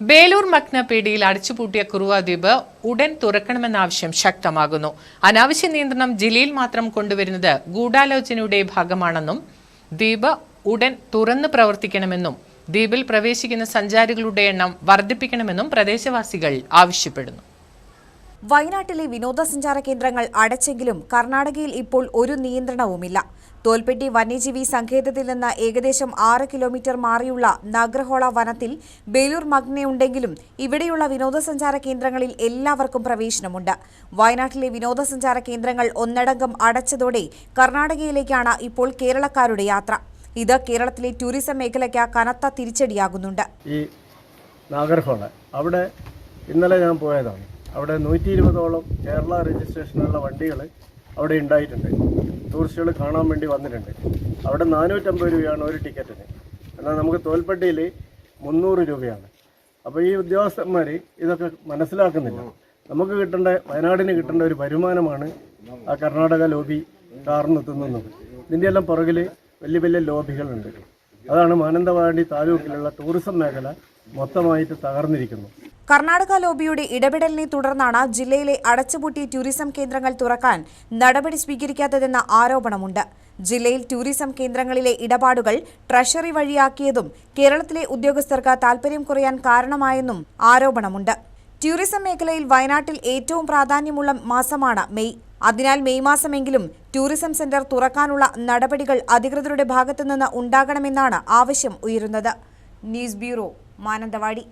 ബേലൂർ മഗ്നപേടിയിൽ അടച്ചുപൂട്ടിയ കുറുവ ദ്വീപ് ഉടൻ തുറക്കണമെന്ന ആവശ്യം ശക്തമാകുന്നു. അനാവശ്യ നിയന്ത്രണം ജില്ലയിൽ മാത്രം കൊണ്ടുവരുന്നത് ഗൂഢാലോചനയുടെ ഭാഗമാണെന്നും ദ്വീപ് ഉടൻ തുറന്ന് പ്രവർത്തിക്കണമെന്നും ദ്വീപിൽ പ്രവേശിക്കുന്ന സഞ്ചാരികളുടെ എണ്ണം വർദ്ധിപ്പിക്കണമെന്നും പ്രദേശവാസികൾ ആവശ്യപ്പെടുന്നു. വയനാട്ടിലെ വിനോദസഞ്ചാര കേന്ദ്രങ്ങൾ അടച്ചെങ്കിലും കർണാടകയിൽ ഇപ്പോൾ ഒരു നിയന്ത്രണവുമില്ല. തോൽപ്പെട്ടി വന്യജീവി സങ്കേതത്തിൽ നിന്ന് ഏകദേശം ആറ് കിലോമീറ്റർ മാറിയുള്ള നഗ്രഹോള വനത്തിൽ ബേലൂർ മഗ്നയുണ്ടെങ്കിലും ഇവിടെയുള്ള വിനോദസഞ്ചാര കേന്ദ്രങ്ങളിൽ എല്ലാവർക്കും പ്രവേശനമുണ്ട്. വയനാട്ടിലെ വിനോദസഞ്ചാര കേന്ദ്രങ്ങൾ ഒന്നടങ്കം അടച്ചതോടെ കർണാടകയിലേക്കാണ് ഇപ്പോൾ കേരളക്കാരുടെ യാത്ര. ഇത് കേരളത്തിലെ ടൂറിസം മേഖലയ്ക്ക് കനത്ത തിരിച്ചടിയാകുന്നുണ്ട്. ഈ നാഗർഹോള അവിടെ ഇന്നലെ ഞാൻ പോയതാണ്. അവിടെ നൂറ്റി ഇരുപതോളം കേരള രജിസ്ട്രേഷനുള്ള വണ്ടികൾ അവിടെ ഉണ്ടായിട്ടുണ്ട്. ടൂറിസ്റ്റുകൾ കാണാൻ വേണ്ടി വന്നിട്ടുണ്ട്. അവിടെ നാനൂറ്റമ്പത് രൂപയാണ് ഒരു ടിക്കറ്റിന്. എന്നാൽ നമുക്ക് തോൽപ്പെട്ടിയിൽ മുന്നൂറ് രൂപയാണ്. അപ്പോൾ ഈ ഉദ്യോഗസ്ഥന്മാർ ഇതൊക്കെ മനസ്സിലാക്കുന്നില്ല. നമുക്ക് കിട്ടേണ്ട വയനാടിന് കിട്ടേണ്ട ഒരു വരുമാനമാണ് ആ കർണാടക ലോബി കാർന്ന് തിന്നുന്നത് ഇതിന്റെയെല്ലാം പുറകിൽ വലിയ വലിയ ലോബികളുണ്ട്. അതാണ് മാനന്തവാടി താലൂക്കിലുള്ള ടൂറിസം മേഖല മൊത്തമായിട്ട് തകർന്നിരിക്കുന്നു കർണാടക ലോബിയുടെ ഇടപെടലിനെ തുടർന്നാണ് ജില്ലയിലെ അടച്ചുപൂട്ടിയ ടൂറിസം കേന്ദ്രങ്ങൾ തുറക്കാൻ നടപടി സ്വീകരിക്കാത്തതെന്ന ആരോപണമുണ്ട്. ജില്ലയിൽ ടൂറിസം കേന്ദ്രങ്ങളിലെ ഇടപാടുകൾ ട്രഷറി വഴിയാക്കിയതും കേരളത്തിലെ ഉദ്യോഗസ്ഥർക്ക് താൽപര്യം കുറയാൻ കാരണമായെന്നും ആരോപണമുണ്ട്. ടൂറിസം മേഖലയിൽ വയനാട്ടിൽ ഏറ്റവും പ്രാധാന്യമുള്ള മാസമാണ് മെയ്. അതിനാൽ മെയ് മാസമെങ്കിലും ടൂറിസം സെന്റർ തുറക്കാനുള്ള നടപടികൾ അധികൃതരുടെ ഭാഗത്തുനിന്ന് ഉണ്ടാകണമെന്നാണ് ആവശ്യം ഉയരുന്നത്. News bureau Mananthavady.